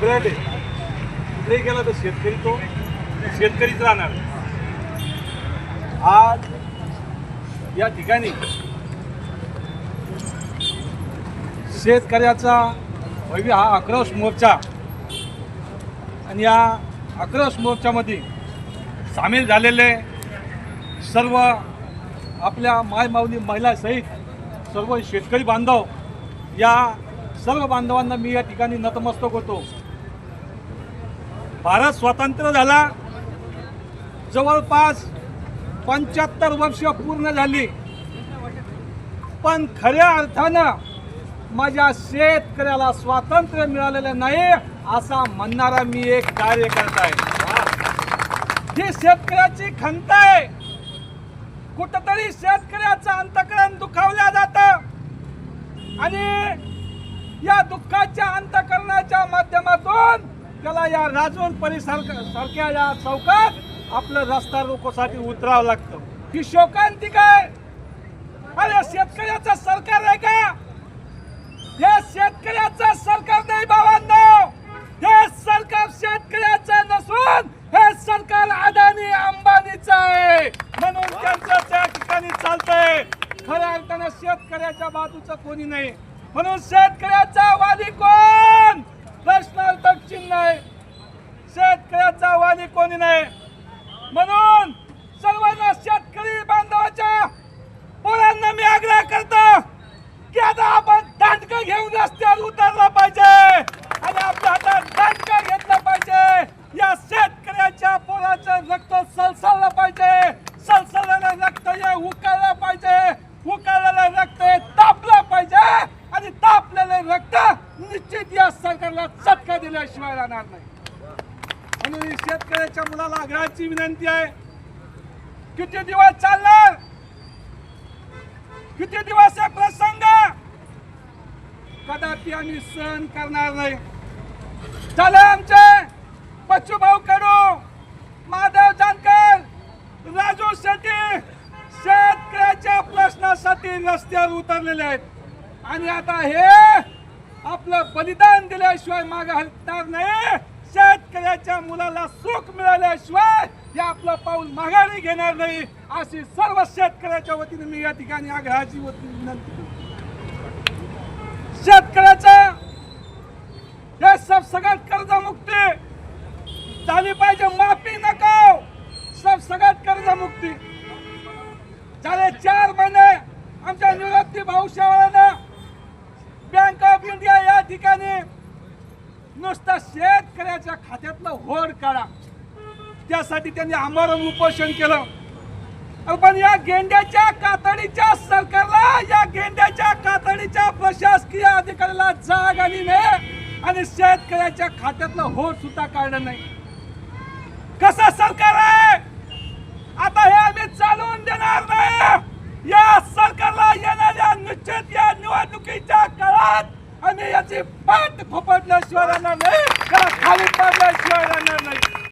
Brand आहे कुठेही गेला तर शेतकरी तो. शेतकरीच राहणार. आज या ठिकाणी शेतकऱ्याचा भव्य हा आक्रोश मोर्चा आणि या आक्रोश मोर्चामध्ये सामील झालेले सर्व आपल्या माय माऊली महिलासहित सर्व शेतकरी बांधव या सर्व बांधवांना मी या ठिकाणी नतमस्तक होतो. भारत स्वतंत्र झाला. जवळपास पंच्याहत्तर वर्ष पूर्ण झाली. पण खऱ्या अर्थानं माझ्या शेतकऱ्याला स्वातंत्र्य मिळालेलं नाही असा म्हणणारा मी एक कार्यकर्ता आहे. ही शेतकऱ्याची खंत आहे. कुठंतरी शेतकऱ्याचं अंतकरण दुखावल्या जात. आणि या दुःखाच्या अंतकरण माध्यमातून त्याला या राजवण परिसर सारख्या या चौकात आपलं रस्ता रोकोसाठी उतरावं लागतं. ही शोकांतिका आहे. अरे शेतकऱ्याचं सरकार आहे का? हे शेतकऱ्याचं सरकार नाही बाबांनो. हे सरकार शेतकऱ्याचं नसून हे सरकार अदानी अंबानीचं आहे. म्हणून त्यांचं त्या ठिकाणी चालतंय. खऱ्या अर्थानं शेतकऱ्याच्या बाजूचं कोणी नाही. म्हणून शेतकऱ्याचा वादी कोण? प्रश्नार्थक चिन्ह आहे. शेतकऱ्याचा वाली कोणी नाही. म्हणून सर्वांना शेतकरी बांधवाच्या पोरांना मी आग्रह करतो की आता आपण दांडकं घेऊन रस्त्यावर उतरला पाहिजे आणि आपल्या हातात दांडकं घेतलं पाहिजे या शेतकऱ्याच्या पोराचं रक्त सलसललं पाहिजे सलसललेलं रक्त हे उकळलं पाहिजे उकळलेलं रक्त हे तापलं पाहिजे आणि तापलेलं रक्त निश्चित या सरकारला दिल्याशिवाय राहणार नाही. म्हणून शेतकऱ्याच्या मुलाला आग्रहाची विनंती आहे. किती दिवस चालणार? किती दिवस हे प्रसंग? कदापि आम्ही सहन करणार नाही. चला आमचे पशुभाऊ कडू माधव जानकर राजू शेट्टी शेतकऱ्याच्या प्रश्नासाठी रस्त्यावर उतरलेले आहेत. आणि आता हे आपलं बलिदान दिल्याशिवाय माग हलणार नाही. शेतकऱ्याच्या मुलाला सुख मिळाल्याशिवाय हे आपलं पाऊल माघारी घेणार नाही. अशी सर्व शेतकऱ्याच्या वतीने मी या ठिकाणी आग्रहाची वतीने विनंती करतो. हे सब सगळ्यात कर्जमुक्ती झाली पाहिजे. माफी नको. सब सगळ्यात कर्जमुक्ती. झाले चार महिने आमच्या निवृत्ती भाऊशावाळानं बँक ठिकाणी नुसतं शेतकऱ्याच्या खात्यातलं होड काढा. त्यासाठी त्यांनी आमरण उपोषण केलं. पण या गेंड्याच्या कातडीच्या सरकारला या गेंड्याच्या कातडीच्या प्रशासकीय अधिकाऱ्याला जाग आली नाही आणि शेतकऱ्याच्या खात्यातलं होड सुद्धा काढलं नाही. कसं सरकार आहे? आता हे आम्ही चालवून देणार नाही. या सरकारला येणाऱ्या निश्चित या निवडणुकीच्या काळात आणि याची पाठ फोपटल्याशिवाय राहणार नाही. त्याला खाली पाडल्याशिवाय राहणार नाही.